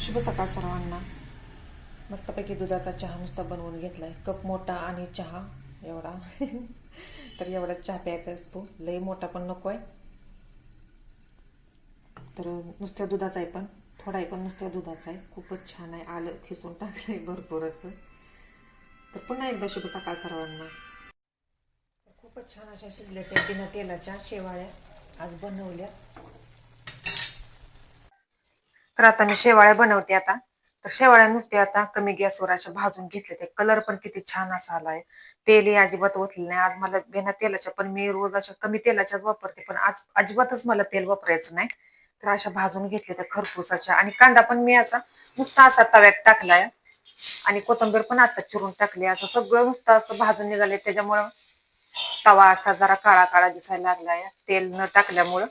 शुभ सकाळ सर्वांना. मस्तपैकी दुधाचा चहा नुसता बनवून घेतलाय. कप मोठा आणि चहा एवढा. तर एवढा चहा प्यायचा असतो लई मोठा पण नको आहे तर नुसत्या दुधाचा आहे पण. थोडा आहे पण नुसत्या दुधाचा आहे खूपच छान आहे. आलं खिसून टाकलंय भरपूर असं. तर पुन्हा एकदा शुभ सकाळ सर्वांना. खूपच छान अशा शिजल्या त्या बिना तेलाच्या शेवाळ्या आज बनवल्या. तर आता मी शेवाळ्या बनवते आता. तर शेवाळ्या नुसते आता कमी गॅसवर अशा भाजून घेतले ते. कलर पण किती छान असा आलाय. तेलही अजिबात ओतले नाही. आज मला बिना तेलाच्या पण मी रोज अशा कमी तेलाच्याच वापरते. पण आज अजिबातच मला तेल वापरायचं नाही. तर अशा भाजून घेतले त्या खरपूसाच्या अशा. आणि कांदा पण मी असा नुसता असा तव्यात टाकलाय. आणि कोथिंबीर पण आता चिरून टाकली. असं सगळं नुसतं असं भाजून निघाले त्याच्यामुळं तवा असा जरा काळा काळा दिसायला लागलाय. तेल न टाकल्यामुळं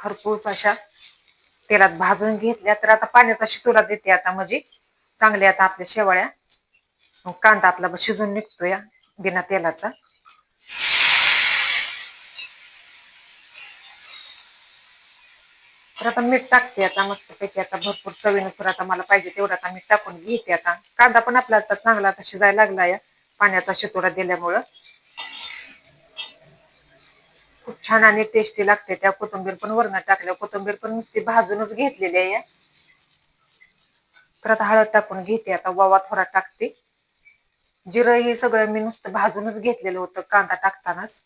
खरपूस अशा तेलात भाजून घेतल्या तर आता पाण्याचा शितोरा देते आता म्हणजे चांगल्या आता आपल्या शेवाळ्या. कांदा आपला शिजून निघतोय बिना तेलाचा. तर आता मीठ टाकते आता मस्तपैकी. आता भरपूर चवीनुसार आता मला पाहिजे तेवढा आता मीठ टाकून घेते आता. कांदा पण आपला आता चांगला आता शिजायला लागला या पाण्याचा शितोरा दिल्यामुळं. खूप छान आणि टेस्टी लागते त्या कोथिंबीर पण वरण टाकल्या. कोथिंबीर पण नुसती भाजूनच घेतलेली आहे. तर आता हळद टाकून घेते. आता वावा थोडा टाकते. जिरं हे सगळं मी नुसतं भाजूनच घेतलेलं होतं कांदा टाकतानाच.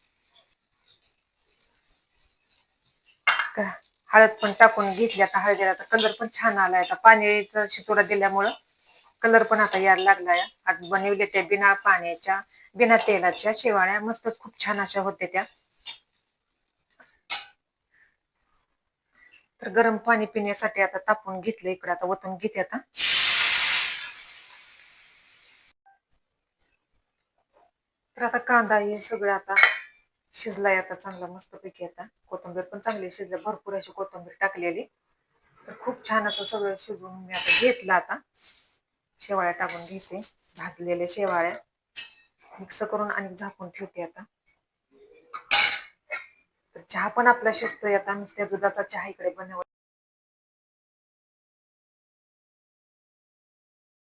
हळद पण टाकून घेतली. आता हळदीला कलर पण छान आलाय. आता पाण्याचा शितोडा दिल्यामुळं कलर पण आता यायला लागलाय. आज बनवले त्या बिना पाण्याच्या बिना तेलाच्या शेवाळ्या. मस्तच खूप छान अशा होत्या त्या. तर गरम पाणी पिण्यासाठी आता तापून घेतलं इकडे. आता वतून घेते आता. तर आता कांदा हे सगळं आता शिजलाय आता चांगला मस्तपैकी आता. कोथिंबीर पण चांगली शिजली. भरपूर अशी कोथिंबीर टाकलेली. तर खूप छान असं सगळं शिजवून मी आता घेतलं आता. शेवाळ्या टाकून घेते. भाजलेल्या शेवाळ्या. मिक्स करून आणि झाकून ठेवते आता. चहा पण आपला शिजतोय आता नुसत्या दुधाचा चहा इकडे बनव